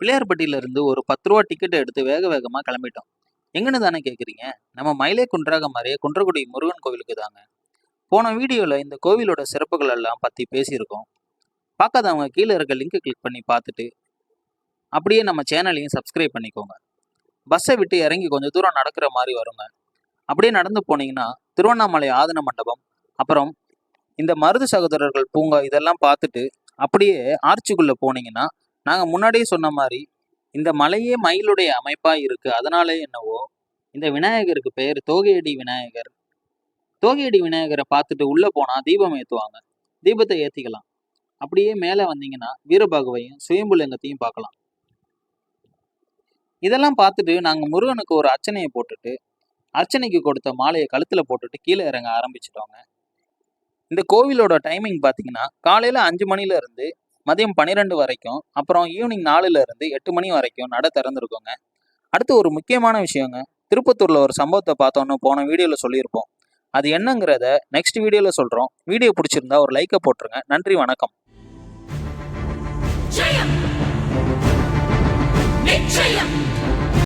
பிள்ளையார்பட்டியில ஒரு பத்து ரூபா டிக்கெட் எடுத்து வேக வேகமாக கிளம்பிட்டோம். எங்கன்னு தானே கேட்குறீங்க நம்ம மயிலே குன்றாக மாதிரியே குன்றக்குடி முருகன் கோவிலுக்கு தாங்க. போன வீடியோவில் இந்த கோவிலோட சிறப்புகள் எல்லாம் பற்றி பேசியிருக்கோம். பார்க்காதவங்க கீழே இருக்க லிங்கை கிளிக் பண்ணி பார்த்துட்டு அப்படியே நம்ம சேனலையும் சப்ஸ்கிரைப் பண்ணிக்கோங்க. பஸ்ஸை விட்டு இறங்கி கொஞ்சம் தூரம் நடக்கிற மாதிரி வருங்க. அப்படியே நடந்து போனீங்கன்னா திருவண்ணாமலை ஆதன மண்டபம் அப்புறம் இந்த மருது சகோதரர்கள் பூங்கா இதெல்லாம் பார்த்துட்டு அப்படியே ஆர்ச்சிக்குள்ளே போனீங்கன்னா நாங்கள் முன்னாடியே சொன்ன மாதிரி இந்த மலையே மயிலுடைய அமைப்பாக இருக்குது அதனாலே என்னவோ இந்த விநாயகருக்கு பெயர் தோகையடி விநாயகர். தோகையடி விநாயகரை பார்த்துட்டு உள்ளே போனால் தீபம் ஏற்றுவாங்க தீபத்தை ஏற்றிக்கலாம் அப்படியே மேலே வந்தீங்கன்னா வீரபாகுவையும் சுயம்புலிங்கத்தையும் பார்க்கலாம். இதெல்லாம் பார்த்துட்டு நாங்கள் முருகனுக்கு ஒரு அர்ச்சனையை போட்டுட்டு அர்ச்சனைக்கு கொடுத்த மாலையை கழுத்தில் போட்டுட்டு கீழே இறங்க ஆரம்பிச்சிட்டோங்க. இந்த கோவிலோட டைமிங் பார்த்தீங்கன்னா காலையில் அஞ்சு மணிலேருந்து மதியம் பன்னிரெண்டு வரைக்கும் அப்புறம் ஈவினிங் நாலுல இருந்து எட்டு மணி வரைக்கும் நட திறந்துருக்கோங்க. அடுத்து ஒரு முக்கியமான விஷயங்க திருப்பத்தூரில் ஒரு சம்பவத்தை பார்த்தோன்னு போன வீடியோவில் சொல்லியிருப்போம். அது என்னங்கிறத நெக்ஸ்ட் வீடியோவில் சொல்கிறோம் வீடியோ பிடிச்சிருந்தா ஒரு லைக்கை போட்டுருங்க. நன்றி வணக்கம்.